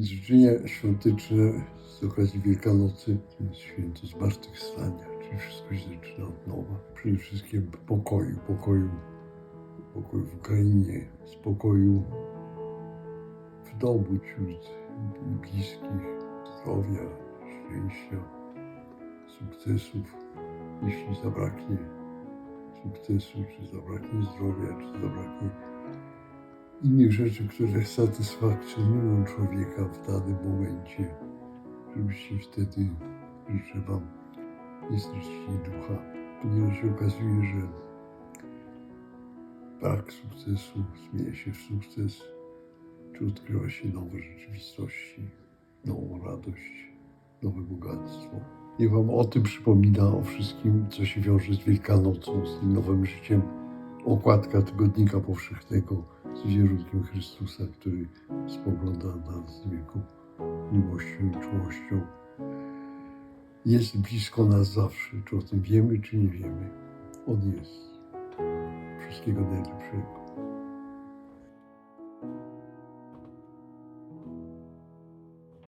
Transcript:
Życzenia świąteczne z okazji Wielkanocy, to jest święto zmartwychwstania, czyli wszystko się zaczyna od nowa. Przede wszystkim pokoju, pokoju, pokoju w Ukrainie, spokoju w domu wśród bliskich, zdrowia, szczęścia, sukcesów. Jeśli zabraknie sukcesu, czy zabraknie zdrowia, czy zabraknie innych rzeczy, które satysfakcjonują człowieka w danym momencie, żebyście wtedy, życzę Wam, nie stracili ducha, ponieważ się okazuje, że brak sukcesu zmienia się w sukces, czy odkrywa się nowe rzeczywistości, nową radość, nowe bogactwo. Niech Wam o tym przypomina, o wszystkim, co się wiąże z Wielkanocą, z tym nowym życiem. Okładka Tygodnika Powszechnego z wizerunkiem Chrystusa, który spogląda na nas z wielką miłością i czułością. Jest blisko nas zawsze, czy o tym wiemy, czy nie wiemy. On jest. Wszystkiego najlepszego.